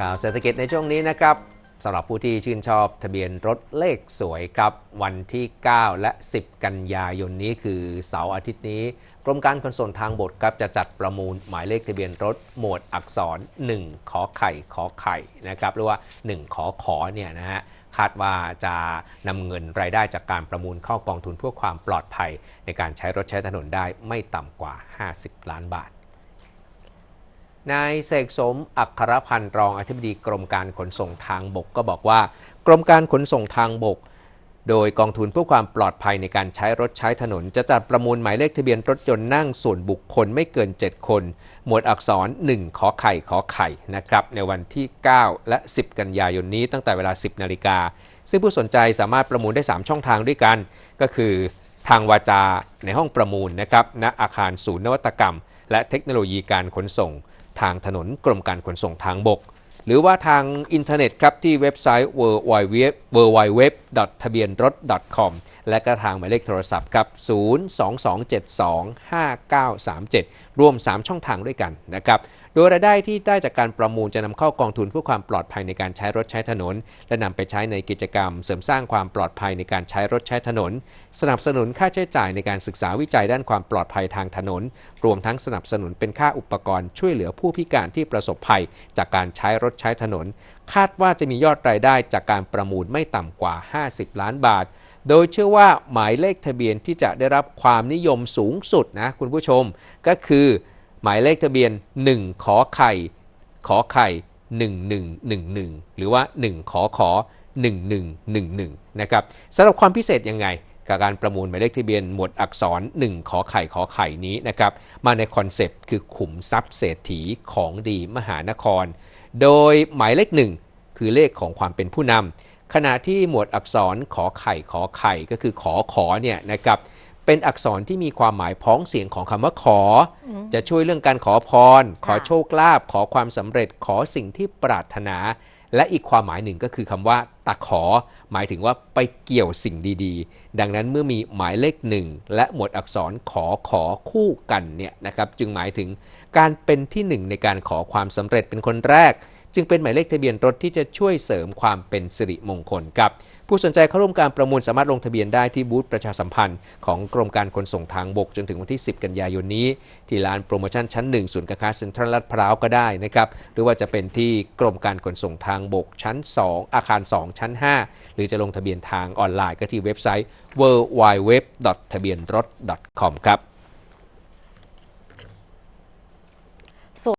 ข่าวเศรษฐกิจในช่วงนี้นะครับสำหรับผู้ที่ชื่นชอบทะเบียนรถเลขสวยครับ วันที่ 9 และ 10 กันยายนนี้คือเสาร์อาทิตย์นี้ กรมการขนส่งทางบกครับจะจัดประมูลหมายเลขทะเบียนรถหมวดอักษร 1 ขอไข่ขอไข่นะครับหรือว่า 1 ขอขอเนี่ยนะฮะคาดว่าจะนำเงินรายได้จากการประมูลเข้ากองทุนเพื่อความปลอดภัย ในการใช้รถใช้ถนนได้ไม่ต่ำกว่า 50 ล้านบาท นายเสกสม อัครพันธ์รองอธิบดีกรมการขนส่งทางบกก็บอกว่า กรมการขนส่งทางบก โดยกองทุนเพื่อความปลอดภัยในการใช้รถใช้ถนน จะจัดประมูลหมายเลขทะเบียนรถยนต์นั่งส่วนบุคคลไม่เกิน 7 คน หมวดอักษร 1 ขอไข่ขอไข่นะครับ ในวันที่ 9 และ 10 กันยายนนี้ตั้งแต่เวลา 10 นาฬิกา ซึ่งผู้สนใจสามารถประมูลได้ 3 ช่องทางด้วยกัน ก็คือทางวาจาในห้องประมูลนะครับณอาคารศูนย์นวัตกรรม และเทคโนโลยีการขนส่ง ทางถนนกรมการขนส่งทางบก หรือว่าทางอินเทอร์เน็ตครับที่เว็บไซต์ www ทะเบียนรถ .com และก็ทางหมายเลขโทรศัพท์ครับ 022725937 รวม 3 ช่องทางด้วยกันนะครับโดยรายได้ที่ได้จากการประมูลจะนำเข้ากองทุนเพื่อความปลอดภัยในการใช้รถใช้ถนน และนำไปใช้ในกิจกรรม เสริมสร้างความปลอดภัยในการใช้รถใช้ถนน สนับสนุนค่าใช้จ่ายในการศึกษาวิจัยด้านความปลอดภัยทางถนน รวมทั้งสนับสนุนเป็นค่าอุปกรณ์ช่วยเหลือผู้พิการที่ประสบภัยจากการใช้รถใช้ถนน คาดว่าจะมียอดรายได้จากการประมูลไม่ต่ำกว่า 50 ล้านบาท โดยเชื่อว่าหมายเลขทะเบียนที่จะได้รับความนิยมสูงสุดนะคุณผู้ชม ก็คือ หมายเลขทะเบียน 1 ขอไข่ ขอไข่ 1111 หรือว่า 1 ขอขอ 1111 นะครับสำหรับความพิเศษยังไงกับการประมูลหมายเลขทะเบียนหมวดอักษร 1 ขอไข่ขอไข่นี้นะครับ มาในคอนเซปต์คือขุมทรัพย์เศรษฐีของดีมหานคร โดยหมายเลขหนึ่งคือเลขของความเป็นผู้นำขณะที่หมวดอักษรขอไข่ขอไข่ก็คือขอขอเนี่ยนะครับเป็นอักษรที่มีความหมายพ้องเสียงของคำว่าขอ จะช่วยเรื่องการขอพร ขอโชคลาภขอความสำเร็จขอสิ่งที่ปรารถนา และอีกความหมายหนึ่งก็คือคำว่าตะขอ หมายถึงว่าไปเกี่ยวสิ่งดีๆ ดังนั้นเมื่อมีหมายเลขหนึ่งและหมวดอักษรขอขอคู่กันเนี่ยนะครับจึงหมายถึงการเป็นที่หนึ่งในการขอความสำเร็จเป็นคนแรก จึงเป็นหมายเลขทะเบียนรถที่จะช่วยเสริมความเป็นสิริมงคลครับผู้สนใจเข้าร่วมการประมูลสามารถลงทะเบียนได้ที่บูธประชาสัมพันธ์ของกรมการขนส่งทางบกจนถึงวันที่ 10 กันยายนนี้ ที่ลานโปรโมชั่นชั้น 1 ศูนย์การค้าเซ็นทรัลลาดพร้าวก็ได้นะครับหรือว่าจะเป็นที่กรมการขนส่งทางบกชั้น 2 อาคาร 2 ชั้น 5 หรือจะลงทะเบียนทางออนไลน์ก็ที่เว็บไซต์ w w w ทะเบียนรถ .com ครับ